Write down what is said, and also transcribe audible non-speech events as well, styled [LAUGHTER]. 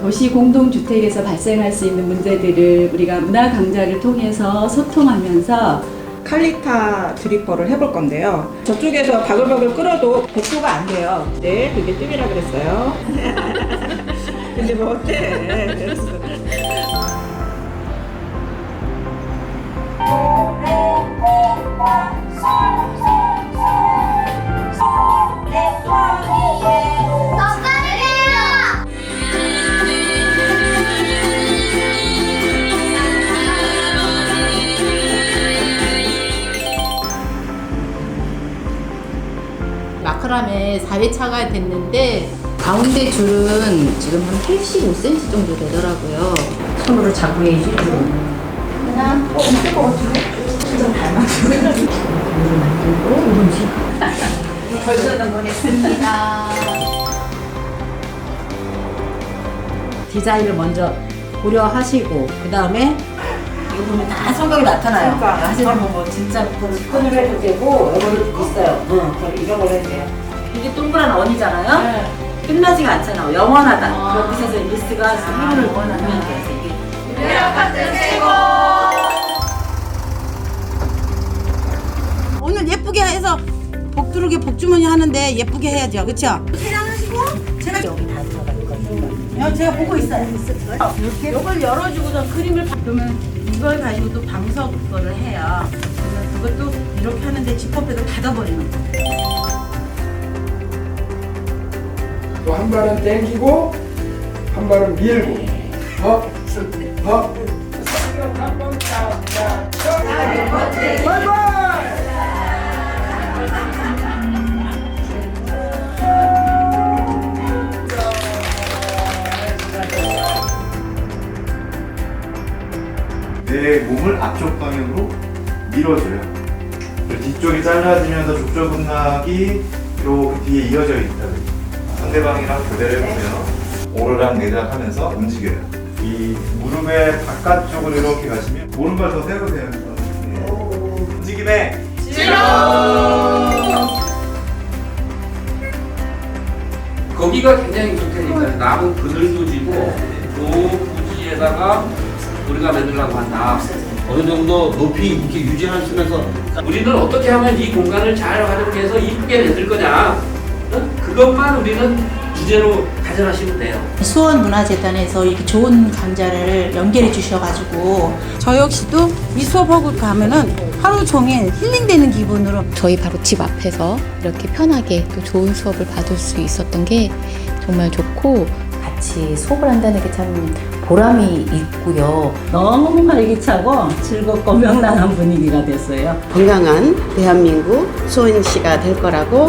도시 공동주택에서 발생할 수 있는 문제들을 우리가 문화 강좌를 통해서 소통하면서 칼리타 드리퍼를 해볼 건데요. 저쪽에서 바글바글 끓어도 복구가 안 돼요. 네, 그게 뜸이라 그랬어요. [LAUGHS] 근데 뭐 어때? 그랬어. 마크라메 4회차가 됐는데 가운데 줄은 지금 한 85cm 정도 되더라고요. 손으로 잡고 해야지. 그냥 어, 엄청 것 같은데? 진짜 닮았어. 만들고 이런지. 벌써는 보냈습니다. 디자인을 먼저 고려하시고 그 다음에 보면 다 성격이 나타나요. 그러니까. 하시는 뭐, 뭐 진짜 끈을 해도 되고 이걸로 있어요. 응, 그럼 이런 걸 해도 돼요. 이게 동그란 원이잖아요. 끝나지가 않잖아요. 영원하다. 그런 뜻에서 리스가 힘을 원하는 게 이게 오늘 예쁘게 해서 복두르게 복주머니 하는데 예쁘게 해야죠, 그렇죠? 세장하시고 제가 여기 다 들어갈 거예요. 제가 보고 있어요. 이렇게 이걸 열어주고서 그림을 바- 그러면 이걸 가지고 또 방석 거를 해요. 그러면 그것도 이렇게 하는데 지퍼백을 닫아버리는 거. 또 한 발은 땡기고 한 발은 밀고 어? 어? 사격 한번 짝짝 내 몸을 앞쪽 방향으로 밀어줘요. 뒤쪽이 짧아지면서 족저근막이 이렇게 뒤에 이어져 있다. 상대방이랑 교대를 해보면 오르락 내리락 하면서 움직여요. 이 무릎의 바깥쪽으로 이렇게 가시면 오른발 더 떼고 돼요. 네. 움직임에 거기가 굉장히 좋다니까 나무 그늘도 지고 그 부지에다가 우리가 만들려고 한다. 어느 정도 높이 이렇게 유지하시면서 우리는 어떻게 하면 이 공간을 잘 활용해서 이쁘게 만들 거냐. 어? 그것만 우리는 주제로 가져가시면 돼요. 수원문화재단에서 이렇게 좋은 강좌를 연결해 주셔가지고 저 역시도 이 수업하고 가면은 하루 종일 힐링되는 기분으로 저희 바로 집 앞에서 이렇게 편하게 또 좋은 수업을 받을 수 있었던 게 정말 좋고 같이 수업을 한다는 게 참 보람이 있고요. 너무 활기차고 즐겁고 명랑한 분위기가 됐어요. 건강한 대한민국 수원시가 될 거라고